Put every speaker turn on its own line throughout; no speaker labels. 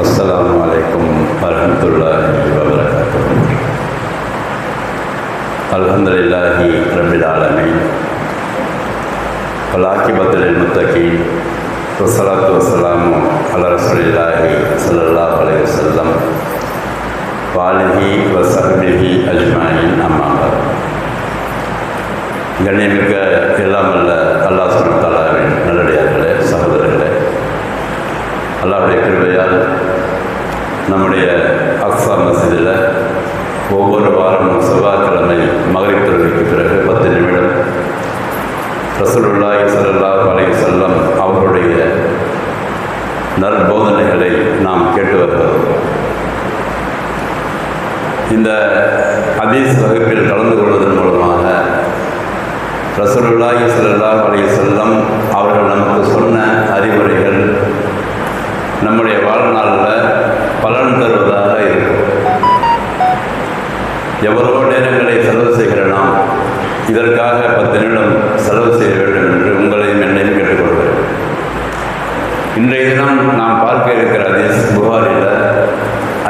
السلام عليكم ورحمة الله وبركاته الحمد لله رب العالمين والعاقبة للمتقين والصلاة والسلام على رسول الله صلى الله عليه وسلم وآله وصحبه நம்முடைய அக்ஸா மசிதில் ஒவ்வொரு வாரமும் செவ்வாய்க்கிழமை மகளிர் தொழுகைக்கு பிறகு பத்து நிமிடம் ரசூலுல்லாஹி ஸல்லல்லாஹு அலைஹி செல்லம் அவர்களுடைய நற்போதனைகளை நாம் கேட்டு வருகிறோம். இந்த ஹதீஸ் வகுப்பில் கலந்து கொள்வதன் மூலமாக ரசூலுல்லாஹி ஸல்லல்லாஹு அலைஹி செல்லம் அவர்கள் நமக்கு சொன்ன அறிவுரைகள் நம்முடைய வாழ்நாளில் பலன் தருவதாக இருக்கும். எவ்வளோ நேரங்களை செலவு செய்கிற நாம் இதற்காக பத்து நிமிடம் செலவு செய்ய வேண்டும் என்று உங்களையும் என்னையும் கேட்டுக்கொள்கிறேன். இன்றைய தினம் நாம் பார்க்க இருக்கிற ஹதீஸ் புகாரில்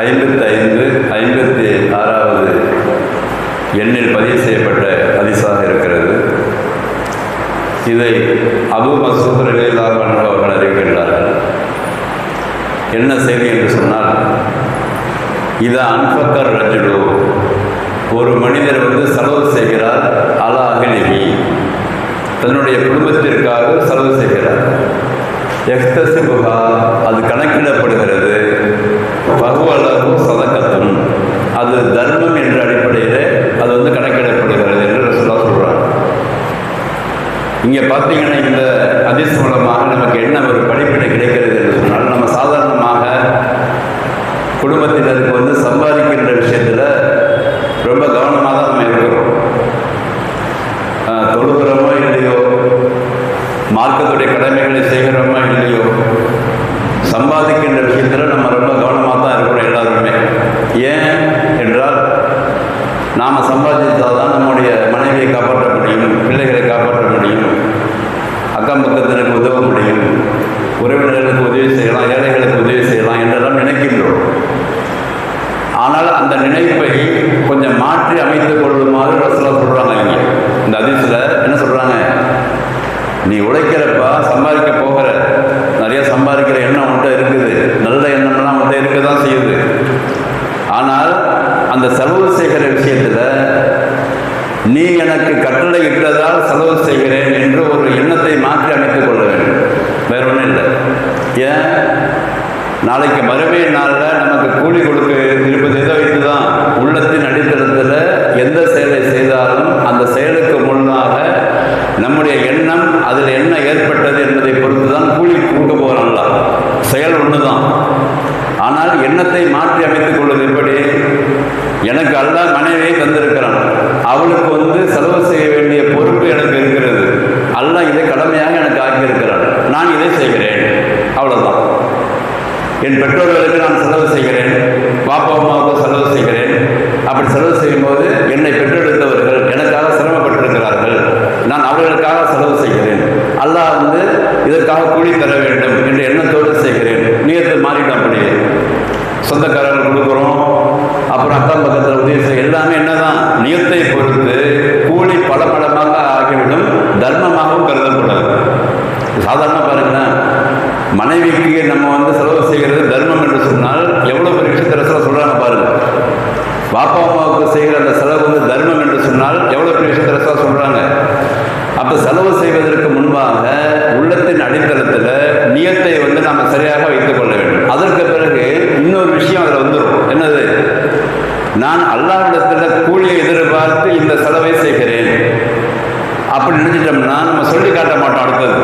ஐம்பத்தி ஐந்து ஐம்பத்தி ஆறாவது எண்ணில் பதிவு செய்யப்பட்ட அதிசாக இருக்கிறது. இதை அபு மசூத் ரலியல்லாஹு அன்ஹு அவர்கள் அறிவிக்கின்றார்கள். என்ன செய்தி என்று சொன்னால் இது அன்பக்கர் ரஜுடு ஒரு மனிதர் வந்து செலவு செய்கிறார் அலா அகிலிஹி தன்னுடைய குடும்பத்திற்காக செலவு செய்கிறார் எக்தசிபுகா அது கணக்கிடப்படுகிறது பகுவளவு சதக்கத்தும் அது தர்மம் என்ற அடிப்படையில் அது வந்து கணக்கிடப்படுகிறது என்று ரசூலா சொல்கிறார் இங்கே பார்த்தீங்கன்னா இந்த அதிஸ் மூலமாக நமக்கு என்ன ஒரு படிப்பினை கிடைக்கிறது என்று சொன்னால் நம்ம சாதாரணமாக குடும்பத்தினருக்கு வந்து சம்பாதிக்கின்ற விஷயத்தில் ரொம்ப கவனமாக தான் நம்ம இருக்கிறோம் ஆஹ் தொழுகிறோமோ இல்லையோ மார்க்கத்துடைய கடமைகளை செய்கிறோமோ இல்லையோ சம்பாதிக்கின்ற விஷயத்தில் நம்ம ரொம்ப கவனமாக தான் இருக்கிறோம் எல்லாருமே ஏன் என்றால் நாம் சம்பாதித்தால் தான் நம்முடைய மனைவியை காப்பாற்ற முடியும் பிள்ளைகளை காப்பாற்ற முடியும் அக்கம் பக்கத்தினருக்கு உதவ முடியும் உறவினர்களுக்கு உதவி செய்யலாம் ஏழைகளுக்கு உதவி செய்யலாம் என்றெல்லாம் நினைக்கின்றோம் ஆனால் அந்த நினைப்பை கொஞ்சம் மாற்றி அமைத்துக் கொள்ளுமாறு ரசலா சொல்கிறாங்க இங்கே இந்த அதிசயில் என்ன சொல்கிறாங்க நீ உழைக்கிறப்பா சம்பாதிக்க போகிற நிறைய சம்பாதிக்கிற எண்ணம் உன்ட்ட இருக்குது நல்ல எண்ணம்லாம் உன்ட்ட இருக்க தான் செய்யுது ஆனால் அந்த செலவு செய்கிற விஷயத்தில் நீ எனக்கு கட்டளை இட்டதால் செலவு செய்கிறேன் என்று ஒரு எண்ணத்தை மாற்றி அமைத்துக் கொள்ள வேண்டும். வேற ஒன்றும் இல்லை. ஏன்? நாளைக்கு மறுமை நாளில் நமக்கு கூலி கொடுக்க இருப்பது எதை வைத்து தான் உள்ளத்தின் அடித்தளத்தில் எந்த செயலை செய்தாலும் அந்த செயலுக்கு முன்னாக நம்முடைய எண்ணம் அதில் என்ன ஏற்பட்டது என்பதை பொறுத்து தான் கூலி கொடுக்க போகிறாங்களா செயல் ஒன்று தான் ஆனால் எண்ணத்தை மாற்றி அமைத்துக் கொள்வது எப்படி? எனக்கு அல்ல மனைவியை தந்திருக்கிறான். அவளுக்கு வந்து செலவு செய்ய வேண்டிய பொறுப்பு எனக்கு இருக்கிறது அல்ல இதை கடமையாக எனக்கு ஆக்கியிருக்கிறான் நான் இதை செய்கிறேன். அவ்வளவுதான். என் பெற்றோர்களுக்கு நான் செலவு செய்கிறேன். பாப்பா அம்மாவுக்கு செலவு செய்கிறேன் அப்படி செலவு செய்யும்போது என்னை பெற்றெடுத்தவர்கள் எனக்காக சிரமப்பட்டிருக்கிறார்கள் நான் அவர்களுக்காக செலவு செய்கிறேன் அல்லாஹ் வந்து இதற்காக கூலி தர வேண்டும் என்ற எண்ணத்தோடு செய்கிறேன் நீயத்து மாறிடும் அப்படியே சொந்தக்காரர்கள் கொடுக்குறோம் அப்புறம் அக்கம் பக்கத்தில் உதவி செய்ய எல்லாமே என்னதான் நியத்தை பொறுத்து கூலி பல மடமாக ஆகிவிடும் தர்மமாகவும் கருதக்கூடாது சாதாரண பாருங்களேன் மனைவிக்கு நம்ம வந்து செலவு செய்கிறது தர்மம் என்று சொன்னால் எவ்வளோ பெரிய விஷயத்தை ரசல சொல்கிறாங்க பாருங்க பாப்பா அம்மாவுக்கு செய்கிற அந்த செலவு வந்து தர்மம் என்று சொன்னால் எவ்வளோ பெரிய விஷயத்தை ரசல சொல்கிறாங்க அப்போ செலவு செய்வதற்கு முன்பாக உள்ளத்தின் அடித்தளத்தில் நியத்தை நாம் சரியாக வைத்துக் கொள்ள வேண்டும். அதற்கு பிறகு இன்னொரு விஷயம் அதில் வந்துடும் என்னது? நான் அல்லாவிடத்தில் கூலியை எதிர்பார்த்து இந்த செலவை செய்கிறேன். அப்படி நினைச்சிட்டோம்னா நம்ம சொல்லி காட்ட மாட்டோம் அடுத்தது.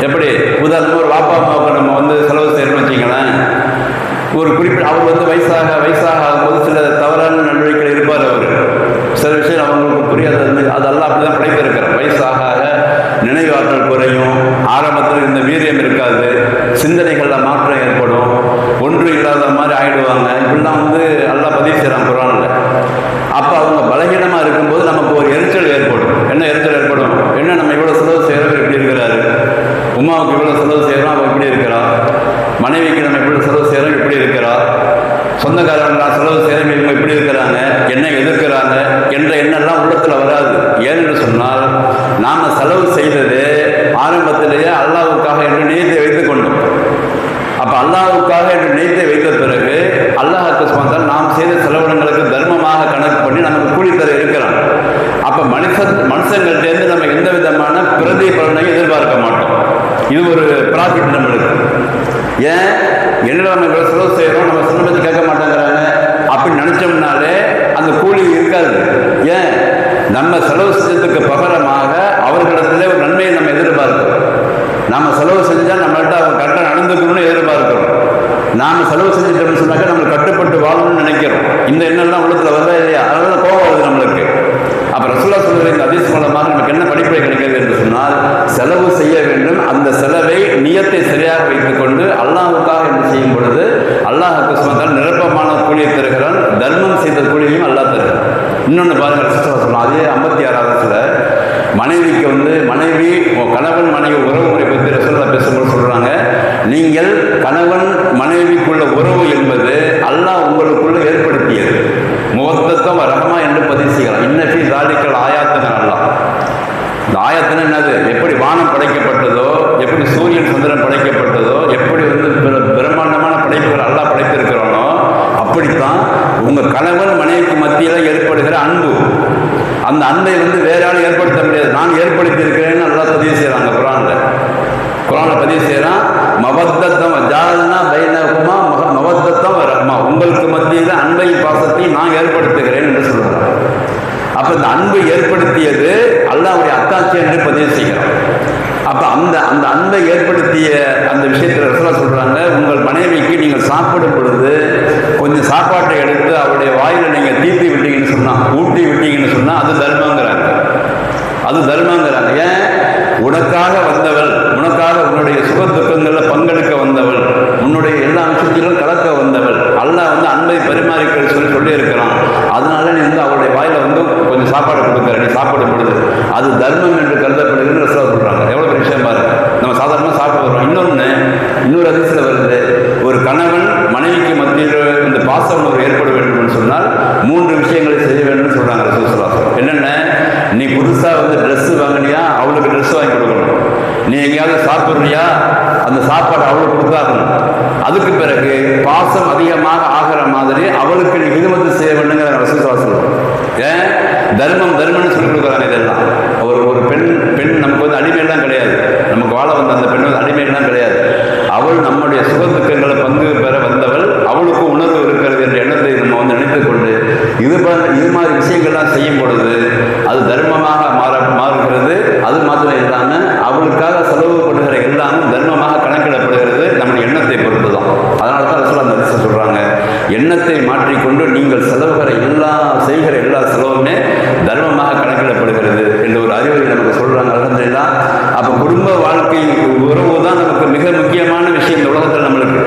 எப்படி? உதாரணமாக ஒரு வாப்பா அம்மாவுக்கு நம்ம வந்து செலவு செய்யணும்னு வச்சிங்களேன் ஒரு குறிப்பிட்ட அவர் வந்து வயசாக வயசாக ஆகும்போது சில தவறான நடவடிக்கைகள் இருப்பார் அவர். சில விஷயம் அவங்களுக்கு புரியாத அதெல்லாம் அப்படி தான் படைத்திருக்கிறார் வயசாக நினைவாற்றல் குறையும். ஆரம்பத்தில் இந்த வீரியம் இருக்காது. சிந்தனைகளில் மாற்றம் ஏற்படும். ஒன்று இல்லாத மாதிரி ஆயிடுவாங்க. இப்படிலாம் வந்து நல்லா பதிவு செய்கிறாங்க குரானில். அப்போ அவங்க பலகீனமாக இருக்கு நமக்கு ஒரு எரிச்சல் ஏற்படும் என்ன எரிச்சல் ஏற்படும் என்ன நம்ம இவ்வளோ செலவு செய்கிறவர் இப்படி இருக்கிறாரு உமாவுக்கு இவ்வளோ செலவு செய்கிறோம் அவள் இப்படி இருக்கிறா மனைவிக்கு நம்ம இவ்வளோ செலவு செய்கிறோம் இப்படி இருக்கிறா அல்லாஹுக்காக என்று நினைத்து வைத்த பிறகு அல்லாஹுக்கு சொந்தால் நாம் செய்த செலவினங்களுக்கு தர்மமாக கணக்கு பண்ணி நமக்கு கூலி தர இருக்கிறான் அப்ப மனுஷ மனுஷங்கள்டேருந்து நம்ம எந்த விதமான பிரதிபலனையும் எதிர்பார்க்க மாட்டோம் இது ஒரு ப்ராஃபிட் நம்மளுக்கு ஏன் என்ன நம்ம செலவு செய்கிறோம் நம்ம சொன்ன பற்றி கேட்க மாட்டேங்கிறாங்க. அப்படின்னு நினச்சோம்னாலே அந்த கூலி இருக்காது. ஏன்? நம்ம செலவு செஞ்சதுக்கு பகரமாக அவர்களிடத்துல ஒரு நன்மையை நம்ம எதிர்பார்க்கிறோம். நம்ம செலவு செஞ்சால் நம்மள்கிட்ட அவங்க கரெக்டாக நடந்துக்கணும்னு எதிர்பார்க்கிறோம். நாம் செலவு செஞ்சுட்டோம்னு சொன்னாக்க நம்ம கட்டுப்பட்டு வாழணும்னு நினைக்கிறோம். இந்த எண்ணெல்லாம் உள்ளத்தில் வருதா இல்லையா? அதனால கோபம் வருது நம்மளுக்கு. அப்போ ரசூலா சொல்கிற இந்த அதிஸ் மூலமாக நமக்கு என்ன படிப்பை கிடைக்கிறது என்று சொன்னால் செலவு செய்ய வேண்டும் செலவை நியத்தை சரியாக வைத்துக்கொண்டு அல்லாஹுக்காக என்ன செய்யும் பொழுது அல்லாஹுக்கு சொன்னால் நிரப்பமான கூலியை தருகிறான் தர்மம் செய்த கூலியையும் அல்லாஹ் தருகிறான். இன்னொன்று பாருங்கள் சிஸ்டர் சொல்லலாம் அதே ஐம்பத்தி ஆறாவதுல மனைவிக்கு வந்து மனைவி கணவன் மனைவி உறவு முறை பற்றி ரசோல்லா பேசும்போது சொல்கிறாங்க நீங்கள் கணவன் மனைவிக்குள்ள உறவு என்பது அல்லாஹ் உங்களுக்குள்ள ஏற்படுத்தியது. முகத்தத்தம் ரகமா என்று பதிவு செய்யலாம் இன்னஃபி தாலிக்கல் ஆயாத்துகள் அல்லா இந்த ஆயத்தின என்னது? எப்படி வானம் படைக்கப்பட்டதோ எப்படி சூரியன் சந்திரன் படைக்கப்பட்டதோ எப்படி வந்து பிர- பிரம்மாண்டமான படைப்புகள் எல்லாம் படைத்திருக்கிறானோ அப்படித்தான் உங்க கணவன் மனைவிக்கு மத்தியில் ஏற்படுகிற அன்பு. அந்த அன்பை வந்து வேற ஆள் ஏற்படுத்த முடியாது. நான் ஏற்படுத்தியிருக்கிறேன்னு நல்லா பதிவு செய்கிறாங்க குரானில். குரானில் பதிவு செய்கிறான் மவத்தத்தம் ஜாதனா பைனகுமா மக மவத்தத்தம் ரஹ்மா உங்களுக்கு மத்தியில் அன்பை பாசத்தை நான் ஏற்படுத்துகிறேன் என்று சொல்றான் அப்போ இந்த அன்பை ஏற்படுத்தியது அல்லாவுடைய அத்தாட்சி என்று பதிவு செய்கிறான் அப்ப அந்த அந்த அன்பை ஏற்படுத்திய அந்த விஷயத்தில் ரசலா சொல்றாங்க உங்கள் மனைவிக்கு நீங்கள் சாப்பிடும் பொழுது கொஞ்சம் சாப்பாட்டை எடுத்து அவருடைய வாயில நீங்க தீர்த்தி விட்டீங்கன்னு சொன்னா ஊட்டி விட்டீங்கன்னு சொன்னா அது தர்மங்கிறாங்க. அது தர்மங்கிறாங்க. ஏன்? உனக்காக வந்தவள் உனக்காக உன்னுடைய சுக துக்கங்களில் பங்கெடுக்க வந்தவள் உன்னுடைய எல்லா விஷயத்திலும் கலக்க வந்தவள். அல்லாஹ் வந்து அன்பை பரிமாறிக்க சொல்லி சொல்லி இருக்கிறான் அதனால நீ வந்து அவருடைய வாயில வந்து கொஞ்சம் சாப்பாடு கொடுக்குற நீ சாப்பிடும் பொழுது. அது தர்மம் என்று கருதப்படுகிறது ரசூலா சொல்றாங்க. எவ்வளோ விஷயம் பாருங்க நம்ம சாதாரணமாக சாப்பிட்டு வர்றோம் இன்னொன்னு இன்னொரு அதிசயம் வருது ஒரு கணவன் மனைவிக்கு மத்தியில் இந்த பாச உணர்வு ஏற்பட வேண்டும் என்று சொன்னால் மூன்று விஷயங்களை செய்ய வேண்டும் சொல்றாங்க ரசூல் ஸல்லல்லாஹு அலைஹி வஸல்லம். என்னென்ன நீ புதுசா வந்து Dress வாங்கினியா அவளுக்கு Dress வாங்கி கொடுக்கணும் நீ எங்கேயாவது சாப்பிட்றியா அந்த சாப்பாடு அவளுக்கு கொடுத்தாகணும் அதுக்கு பிறகு பாசம் அதிகமாக ஆகிற மாதிரி அவளுக்கு நீ விரும்பத்து செய்ய வேண்டுங்கிற ரசூல் சொல்லுவோம் ஏன்? தர்மம் தர்மம்னு சொல்லி கொடுக்குறாங்க இதெல்லாம். ஒரு ஒரு பெண் பெண் நமக்கு வந்து அடிமையெல்லாம் கிடையாது. நமக்கு வாழ வந்த அந்த பெண் வந்து அடிமையெல்லாம் கிடையாது. அவள் நம்முடைய சுக துக்கங்களை பங்கு பெற வந்தவள் அவளுக்கும் உணர்வு இருக்கிறது என்ற எண்ணத்தை நம்ம வந்து நினைத்துக் கொண்டு இது இது மாதிரி விஷயங்கள்லாம் செய்யும் பொழுது அது தர்மமாக மாற மாறுகிறது. அது மாத்திரம் இல்லாமல் அவளுக்காக செலவு பண்ணுகிற எல்லாமும் தர்மமாக கணக்கிடப்படுகிறது நம்முடைய எண்ணத்தை பொறுத்து தான் அதனால தான் ரசூலா அந்த ஹதீஸை சொல்றாங்க எண்ணத்தை மாற்றிக்கொண்டு நீங்கள் செலவுகிற எல்லா செய்கிற எல்லா செலவுமே தர்மமாக கணக்கிடப்படுகிறது என்று ஒரு அறிவுரை நமக்கு சொல்கிறாங்க அலமதுல்லா அப்போ குடும்ப வாழ்க்கை உறவு தான் நமக்கு மிக முக்கியமான விஷயம் இந்த உலகத்தில் நம்மளுக்கு.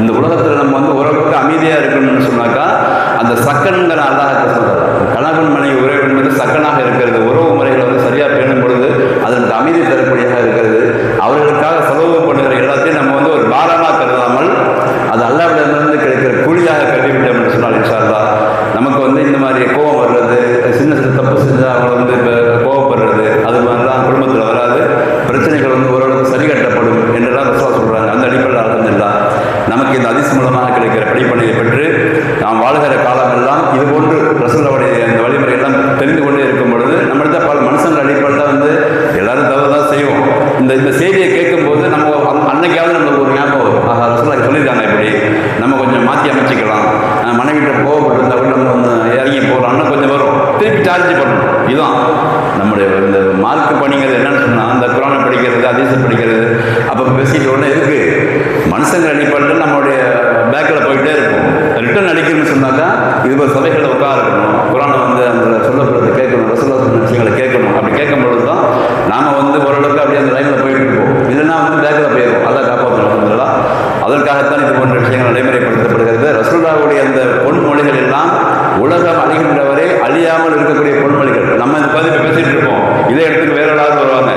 இந்த உலகத்தில் நம்ம வந்து உறவுக்கு அமைதியாக இருக்கணும்னு சொன்னாக்கா அந்த சக்கன்கிற அல்லாஹத்தை சொல்றாரு கணவன் மனைவி உறவு என்பது சக்கனாக இருக்கிறது. உறவு முறைகளை வந்து சரியாக பேணும் பொழுது அதற்கு அமைதி தரக்கூடியதாக இருக்கிறது. அவர்களுக்காக செலவு பண்ணுகிற எல்லாத்தையும் நம்ம வந்து காலமெல்லாம் இது போன்று ரசூலாவுடைய இந்த வழிமுறை எல்லாம் தெரிந்து கொண்டே இருக்கும் பொழுது நம்மள்ட்ட பல மனுஷங்கள் அடிப்படையில் வந்து எல்லாரும் தவறு தான் செய்வோம். இந்த இந்த செய்தியை கேட்கும்போது நம்ம அன்னைக்காவது நம்மளுக்கு ஒரு ஞாபகம் வரும். ஆஹா ரசூலா சொல்லியிருக்காங்க இப்படி. நம்ம கொஞ்சம் மாற்றி அமைச்சிக்கலாம். அஹ் மனைவிட்ட கோவப்பட்டு இருந்தால் கூட நம்ம வந்து இறங்கி போகலாம்னு கொஞ்சம் வரும். திருப்பி சார்ஜ் பண்ணணும். இதுதான். நம்முடைய இந்த மார்க்கு பணிங்கிறது என்னன்னு சொன்னால் அந்த குரானை படிக்கிறது அதிசயம் படிக்கிறது அப்போ பேசிட்டு உடனே இருக்கு மனுஷங்க அடிப்படையில் நம்மளுடைய பேக்கில் போயிட்டு இருக்கும் சொன்னாக்கா இது போல் சபைகளில் உட்கார இருக்கணும். குரானை வந்து அந்த சொல்லப்படுறதை கேட்கணும் ரசூலா சொன்ன விஷயங்களை கேட்கணும். அப்படி கேட்கும் பொழுது தான் நாம் வந்து ஓரளவுக்கு அப்படியே அந்த லைனில் போயிட்டு இருப்போம். இல்லைன்னா வந்து பேக்கில் போயிடும் அதான் காப்பாற்றணும் அதற்காகத்தான் இது போன்ற விஷயங்கள் நடைமுறைப்படுத்தப்படுகிறது. ரசோல்லாவுடைய அந்த பொன்மொழிகள் எல்லாம் உலகம் அழிகின்ற வரை அழியாமல் இருக்கக்கூடிய பொன்மொழிகள். நம்ம இந்த பதிவு பேசிட்டு இருப்போம். இதே இடத்துக்கு வேற ஏதாவது வருவாங்க.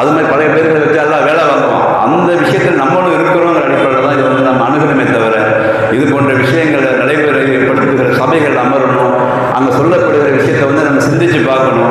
அது மாதிரி பழைய பேர்களை வச்சு எல்லாம் வேலை வாங்குவோம். அந்த விஷயத்தில் நம்மளும் இருக்கிறோங்கிற அடிப்படையில் தான் இது வந்து நம்ம அணுகணுமே தவிர இது போன்ற விஷயங்களை நடைமுறைப்படுத்துகிற சபைகள் அமரணும் அங்கே சொல்லப்படுகிற விஷயத்தை வந்து நம்ம சிந்திச்சு பார்க்கணும்.